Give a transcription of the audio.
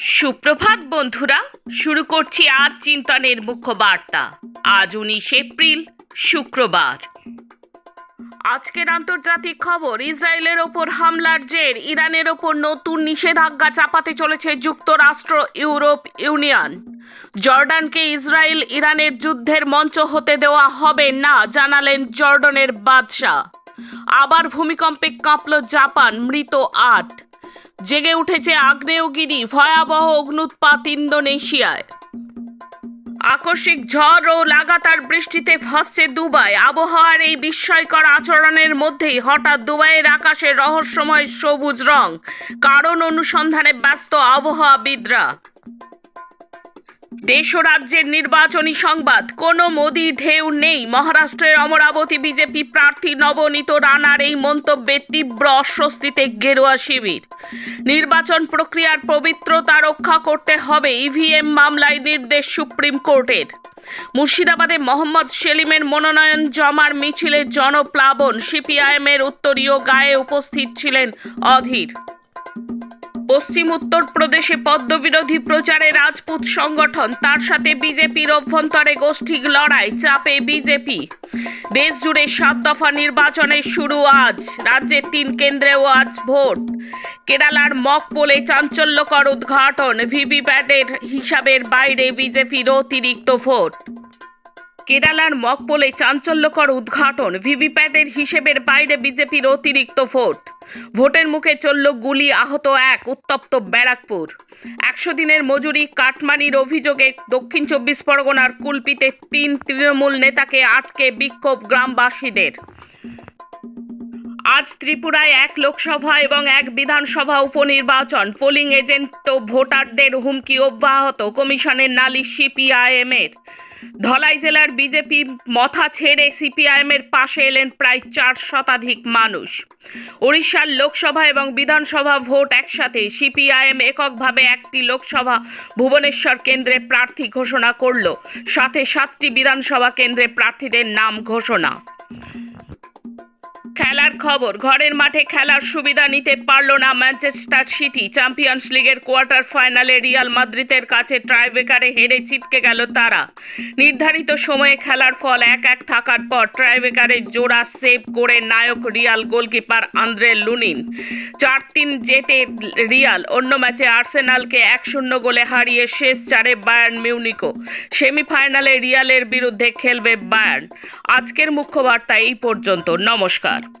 সুপ্রভাত, বন্ধুরা। শুরু করছি আজ চিন্তনের মুখ্য বার্তা আজ উনিশ এপ্রিল, শুক্রবার। আজকের আন্তর্জাতিক খবর, ইসরায়েলের ওপর হামলার জের, ইরানের ওপর নতুন নিষেধাজ্ঞা চাপাতে চলেছে যুক্তরাষ্ট্র, ইউরোপ ইউনিয়ন। জর্ডানকে ইসরায়েল ইরানের যুদ্ধের মঞ্চ হতে দেওয়া হবে না, জানালেন জর্ডনের বাদশাহ। আবার ভূমিকম্পে কাঁপল জাপান, মৃত আট। জেগে উঠেছে আগ্নেয়গিরি, ভয়াবহ অগ্নুৎপাত ইন্দোনেশিয়ায়। আকস্মিক ঝড় ও লাগাতার বৃষ্টিতে ভাসছে দুবাই। আবহাওয়ার এই বিস্ময়কর আচরণের মধ্যেই হঠাৎ দুবাইয়ের আকাশে রহস্যময় সবুজ রং, কারণ অনুসন্ধানে ব্যস্ত আবহাওয়াবিদরা। দেশ রাজ্যের নির্বাচনী সংবাদ, কোনো মোদি ঢেউ নেই। মহারাষ্ট্রের অমরাবতী বিজেপি প্রার্থী নবনীত রানার এই মন্তব্যে তীব্র অস্বস্তিতে গেরুয়া শিবির। নির্বাচন প্রক্রিয়ার পবিত্রতা রক্ষা করতে হবে ইভিএম মামলায় নির্দেশ সুপ্রিম কোর্টের। মুর্শিদাবাদে মোহাম্মদ সেলিমের মনোনয়ন জমার মিছিলে জনপ্লাবন, সিপিআইএমের উত্তরীয় গায়ে উপস্থিত ছিলেন অধীর। পশ্চিম উত্তরপ্রদেশে পদ্মবিরোধী প্রচারে রাজপুত সংগঠন, তার সাথে বিজেপির অভ্যন্তরে গোষ্ঠী লড়াই চাপে বিজেপি। দেশ জুড়ে সাত দফা নির্বাচনের শুরু আজ, রাজ্যের তিন কেন্দ্রেও আজ ভোট। কেরালার মকপোলে চাঞ্চল্যকর উদ্ঘাটন ভিভিপ্যাটের হিসাবের বাইরে বিজেপির অতিরিক্ত ভোট। কেরালার মক মকপোলে চাঞ্চল্যকর উদ্ঘাটন ভিভিপ্যাটের হিসেবের বাইরে বিজেপির অতিরিক্ত ভোট। ভোটের মুখে চলল গুলি আহত এক উত্তপ্ত ব্যারাকপুর। একশো দিনের মজুরি কাটমানির অভিযোগে দক্ষিণ চব্বিশ পরগনার কুলপিতে তিন তৃণমূল নেতাকে আটকে বিক্ষোভ গ্রামবাসীদের। আজ ত্রিপুরায় এক লোকসভা এবং এক বিধানসভা উপনির্বাচন। পোলিং এজেন্ট ও ভোটারদের হুমকি অব্যাহত কমিশনের নালিশ সিপিআইএম এর ধলাই জেলার বিজেপি মথা ছেড়ে সিপিআইএম এর পাশে এলেন প্রায় চার শতাধিক মানুষ। উড়িষ্যার লোকসভা এবং বিধানসভা ভোট একসাথে সিপিআইএম এককভাবে একটি লোকসভা ভুবনেশ্বর কেন্দ্রে প্রার্থী ঘোষণা করল। সাথে সাতটি বিধানসভা কেন্দ্রে প্রার্থীদের নাম ঘোষণা। খবর, ঘরের মাঠে খেলার সুবিধা নিতে পারল না ম্যানচেস্টার সিটি। চ্যাম্পিয়ন্স লিগের কোয়ার্টার ফাইনালে রিয়াল মাদ্রিদের কাছে ট্রাইবেকারে হেরে ছিটকে গেল তারা। নির্ধারিত সময়ে খেলার ফল এক এক থাকার পর ট্রাইবেকারে জোড়া সেভ করে নায়ক রিয়াল গোলকিপার আন্দ্রে লুনিন। চার তিন জেতে রিয়াল, অন্য ম্যাচে আর্সেনালকে এক শূন্য গোলে হারিয়ে শেষ চারে বায়ার্ন মিউনিকো। সেমিফাইনালে রিয়ালের বিরুদ্ধে খেলবে বায়ার্ন। আজকের মুখ্য বার্তা এই পর্যন্ত, নমস্কার।